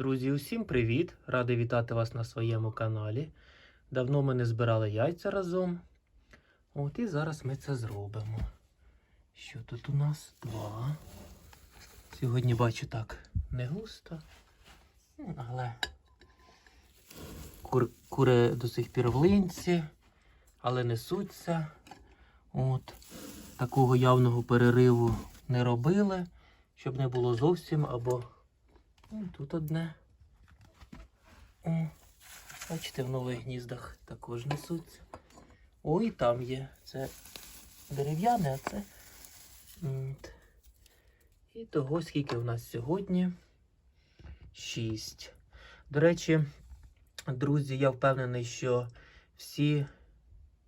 Друзі, усім привіт! Радий вітати вас на своєму каналі. Давно ми не збирали яйця разом. От і зараз ми це зробимо. Що тут у нас? Два. Сьогодні бачу так не густо. Але кур, кури до сих пір в линці, але несуться. От. Такого явного перериву не робили, щоб не було зовсім або Тут одне. О, бачите, в нових гніздах також несуться. О, і там є. Це дерев'яне, а це. І того, скільки в нас сьогодні? Шість. До речі, друзі, я впевнений, що всі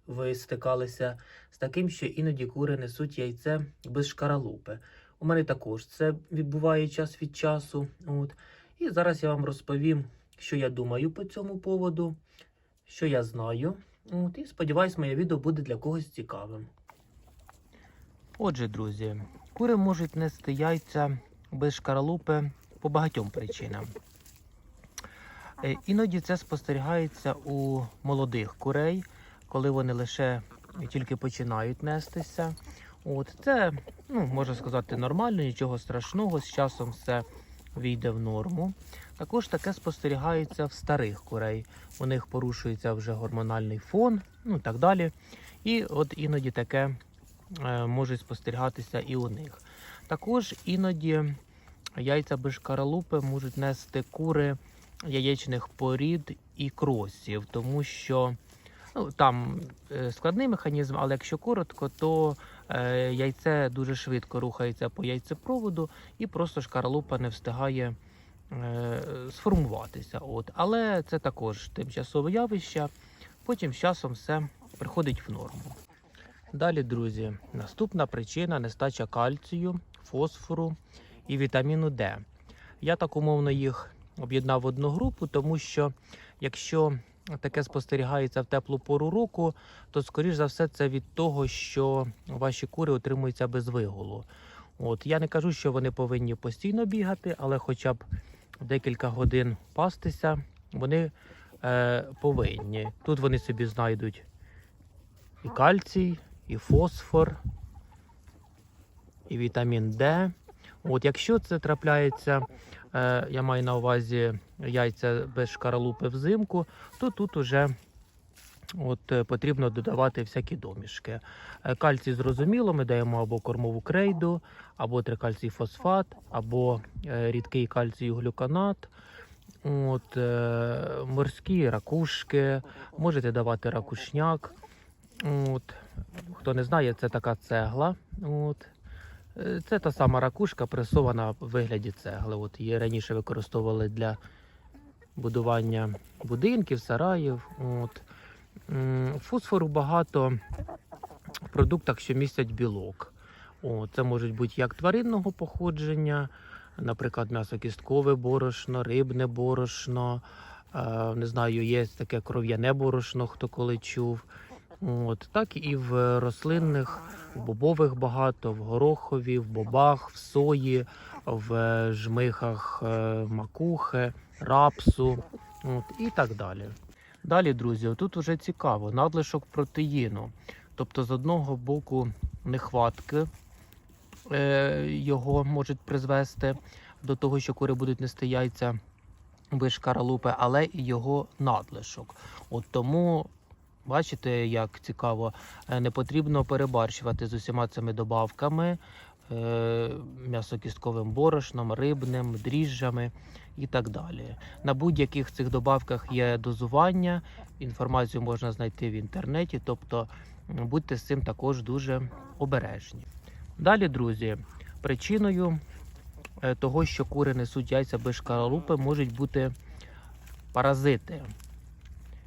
ви стикалися з таким, що іноді кури несуть яйце без шкаралупи. У мене також це відбуває час від часу. От. І зараз я вам розповім, що я думаю по цьому поводу, що я знаю. От. І сподіваюсь, моє відео буде для когось цікавим. Отже, друзі, кури можуть нести яйця без шкаралупи по багатьом причинам. Е, Іноді це спостерігається у молодих курей, коли вони лише тільки починають нестися. От це, ну, можна сказати, нормально, нічого страшного, з часом все війде в норму. Також таке спостерігається в старих курей. У них порушується вже гормональний фон, ну і так далі. І от іноді таке е, може спостерігатися і у них. Також іноді яйця без шкаралупи можуть нести кури яєчних порід і кросів, тому що ну, там е, складний механізм, але якщо коротко, то яйце дуже швидко рухається по яйцепроводу і просто шкаралупа не встигає е, сформуватися. От. Але це також тимчасове явище, потім з часом все приходить в норму. Далі, друзі, наступна причина нестача кальцію, фосфору і вітаміну Д. Я так умовно їх об'єднав в одну групу, тому що якщо таке спостерігається в теплу пору року, то скоріш за все це від того, що ваші кури отримуються без вигулу. От я не кажу, що вони повинні постійно бігати, але хоча б декілька годин пастися, вони е, повинні. Тут вони собі знайдуть і кальцій, і фосфор, і вітамін Д. От якщо це трапляється, я маю на увазі яйця без шкаралупи взимку, то тут уже от, е, потрібно додавати всякі домішки. Е, Кальцій зрозуміло, ми даємо або кормову крейду, або трикальцій фосфат, або е, рідкий кальцій глюконат. От, е, морські ракушки, можете давати ракушняк. От, хто не знає, це така цегла. От. Це та сама ракушка, пресована в вигляді цегли. От її раніше використовували для будування будинків, сараїв. От. Фосфору багато в продуктах, що містять білок. О, це можуть бути як тваринного походження, наприклад, м'ясокісткове борошно, рибне борошно. Е, не знаю, є таке кров'яне борошно, хто коли чув. От, так і в рослинних, в бобових багато, в горохові, в бобах, в сої, в е, жмихах е, макухи, рапсу от, і так далі. Далі, друзі, тут вже цікаво, надлишок протеїну. Тобто, з одного боку, нехватки е, його можуть призвести до того, що кури будуть нести яйця без але і його надлишок. От тому Бачите, як цікаво, е, не потрібно перебарщувати з усіма цими добавками, е, м'ясокістковим борошном, рибним, дріжджами і так далі. На будь-яких цих добавках є дозування, інформацію можна знайти в інтернеті, тобто будьте з цим також дуже обережні. Далі, друзі, причиною е, того, що кури несуть яйця без шкаралупи, можуть бути паразити,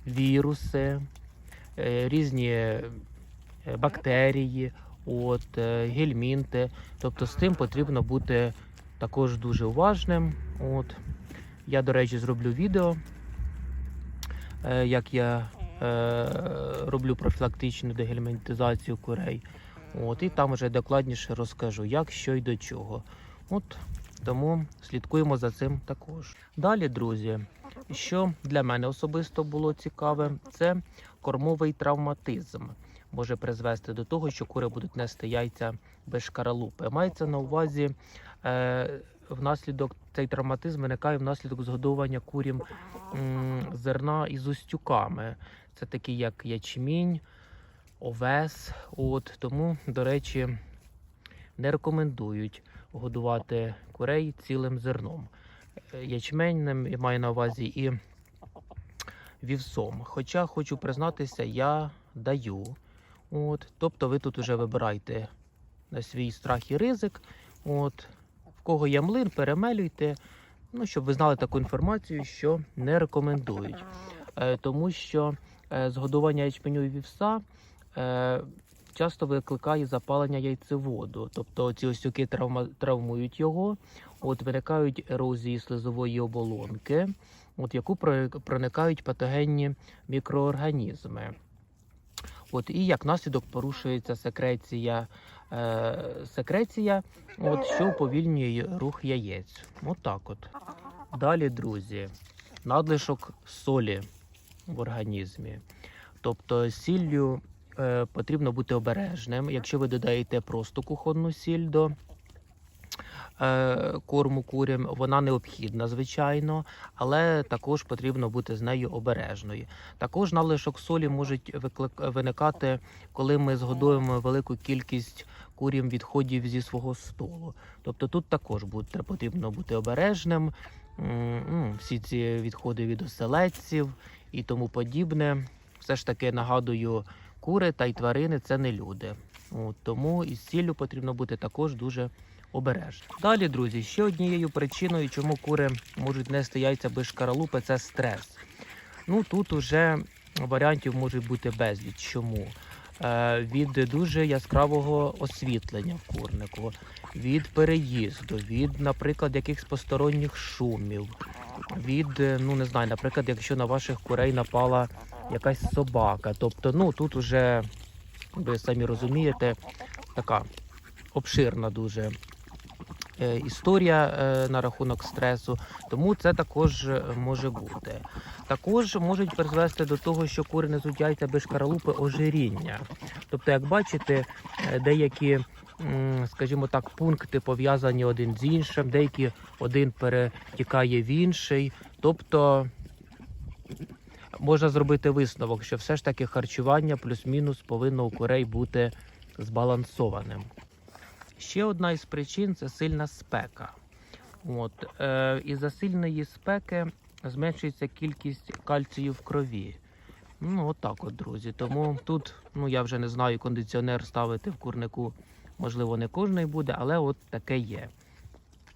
віруси різні е, бактерії, от, е, гельмінти. Тобто з цим потрібно бути також дуже уважним. От. Я, до речі, зроблю відео, е, як я е, роблю профілактичну дегельмінтизацію курей. От, і там вже докладніше розкажу, як, що і до чого. От Тому слідкуємо за цим також. Далі, друзі, що для мене особисто було цікаве, це кормовий травматизм. Може призвести до того, що кури будуть нести яйця без шкаралупи. Мається на увазі е, внаслідок цей травматизм виникає внаслідок згодовування курям м, зерна із устюками. Це такі як ячмінь, овес. От тому, до речі, не рекомендують годувати курей цілим зерном. Е, Ячменним маю на увазі і вівсом. Хоча хочу признатися, я даю. От, тобто ви тут вже вибирайте на свій страх і ризик. От, в кого є млин, перемелюйте. Ну, щоб ви знали таку інформацію, що не рекомендують. Е, тому що е, згодування ячменю і вівса е, часто викликає запалення яйцеводу. Тобто ці осюки травма, травмують його, от виникають ерозії слизової оболонки, от, яку про- проникають патогенні мікроорганізми. От, і як наслідок порушується секреція, е, секреція от, що уповільнює рух яєць. От от. Далі, друзі, надлишок солі в організмі. Тобто сіллю е, потрібно бути обережним. Якщо ви додаєте просто кухонну сіль до корму курям, вона необхідна, звичайно, але також потрібно бути з нею обережною. Також надлишок солі можуть виникати, коли ми згодуємо велику кількість курям відходів зі свого столу. Тобто тут також буде, потрібно бути обережним. М, Всі ці відходи від оселедців і тому подібне. Все ж таки нагадую, кури та й тварини це не люди. От, тому із сіллю потрібно бути також дуже обережним. Далі, друзі, ще однією причиною, чому кури можуть нести яйця без шкаралупи, це стрес. Ну тут уже варіантів може бути безліч. Чому? Е, від дуже яскравого освітлення в курнику, від переїзду, від, наприклад, якихось посторонніх шумів, від, ну не знаю, наприклад, якщо на ваших курей напала якась собака. Тобто, ну тут уже, ви самі розумієте, така обширна дуже історія е, на рахунок стресу, тому це також е, може бути. Також можуть призвести до того, що кури несуть яйця без шкаралупи ожиріння. Тобто, як бачите, е, деякі, скажімо так, пункти пов'язані один з іншим, деякі один перетікає в інший. Тобто можна зробити висновок, що все ж таки харчування плюс-мінус повинно у курей бути збалансованим. Ще одна із причин це сильна спека. От, е, із-за сильної спеки зменшується кількість кальцію в крові. Ну, от от, друзі. Тому тут, ну я вже не знаю, кондиціонер ставити в курнику, можливо, не кожний буде, але от таке є.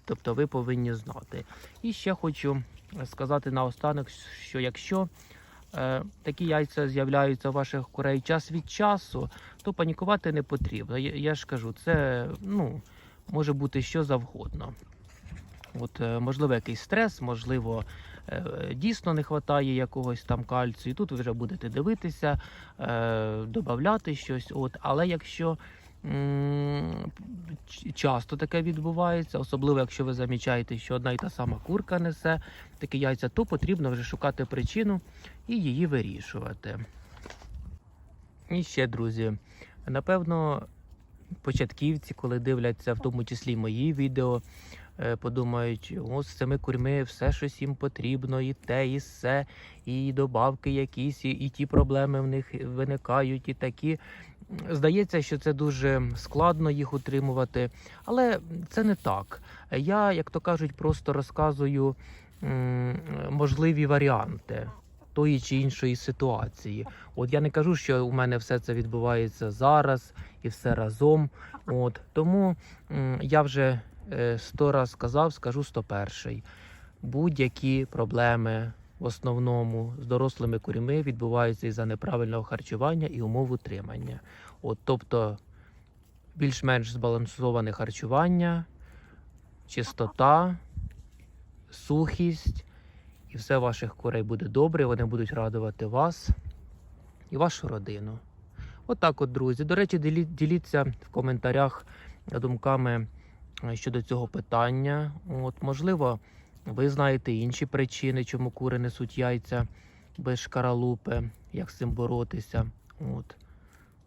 Тобто ви повинні знати. І ще хочу сказати наостанок, що якщо такі яйця з'являються у ваших курей час від часу, то панікувати не потрібно. Я, я ж кажу, це ну, може бути що завгодно. От, е, можливо, якийсь стрес, можливо, е, дійсно не вистачає якогось там кальцію. Тут ви вже будете дивитися, е, додати щось. От, але якщо часто таке відбувається, особливо якщо ви замічаєте, що одна і та сама курка несе такі яйця, то потрібно вже шукати причину і її вирішувати. І ще, друзі, напевно, початківці, коли дивляться, в тому числі мої відео, подумають, о, з цими курьми все щось їм потрібно, і те, і все, і добавки якісь, і, і ті проблеми в них виникають, і такі. Здається, що це дуже складно їх утримувати, але це не так. Я, як то кажуть, просто розказую можливі варіанти тої чи іншої ситуації. От я не кажу, що у мене все це відбувається зараз і все разом. От тому я вже е, сто раз сказав, скажу сто перший. Будь-які проблеми в основному з дорослими курями відбуваються із-за неправильного харчування і умов утримання. От, тобто більш-менш збалансоване харчування, чистота, сухість, і все ваших курей буде добре, вони будуть радувати вас і вашу родину. Отак от, друзі. До речі, діліться в коментарях думками щодо цього питання. От, можливо, ви знаєте інші причини, чому кури несуть яйця без шкаралупи, як з цим боротися. От.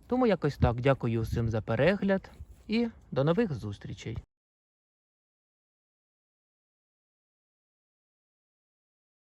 Тому якось так. Дякую всім за перегляд і до нових зустрічей.